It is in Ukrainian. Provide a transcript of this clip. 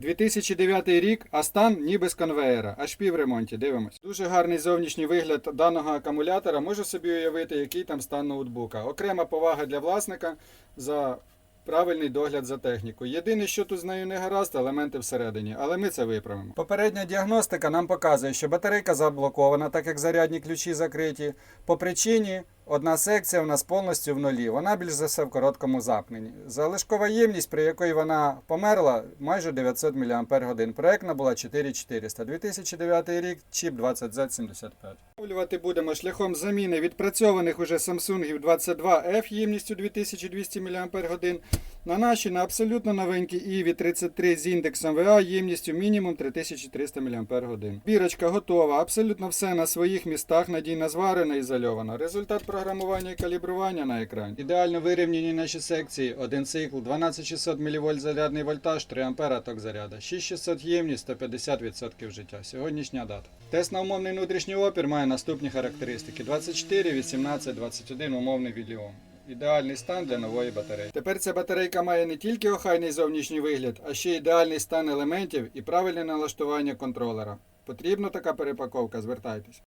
2009 рік, а стан ніби з конвеєра, аж пів ремонті. Дивимось. Дуже гарний зовнішній вигляд даного акумулятора. Можу собі уявити, який там стан ноутбука. Окрема повага для власника за правильний догляд за технікою. Єдине, що тут з нею не гаразд, елементи всередині, але ми це виправимо. Попередня діагностика нам показує, що батарейка заблокована, так як зарядні ключі закриті. По причині одна секція у нас повністю в нулі. Вона більш за все в короткому запненні. Залишкова ємність, при якої вона померла, майже 900 мАч. Проектна була 4400. 2009 рік, чіп 20Z75. Встановлювати будемо шляхом заміни відпрацьованих уже Samsung 22F ємністю 2200 мАч на наші на абсолютно новенькі EV 33 з індексом VA ємністю мінімум 3300 мАч. Бірочка готова, абсолютно все на своїх містах надійно зварено ізольовано. Результат програмування і калібрування на екрані. Ідеально вирівняні наші секції, один цикл, 12600 мВ зарядний вольтаж, 3 А ток заряда, 6600 ємність, 150% життя. Сьогоднішня дата. Тест на умовний внутрішній опір має наступні характеристики: 24, 18, 21 умовний відліом. Ідеальний стан для нової батареї. Тепер ця батарейка має не тільки охайний зовнішній вигляд, а ще ідеальний стан елементів і правильне налаштування контролера. Потрібна така перепаковка, звертайтесь.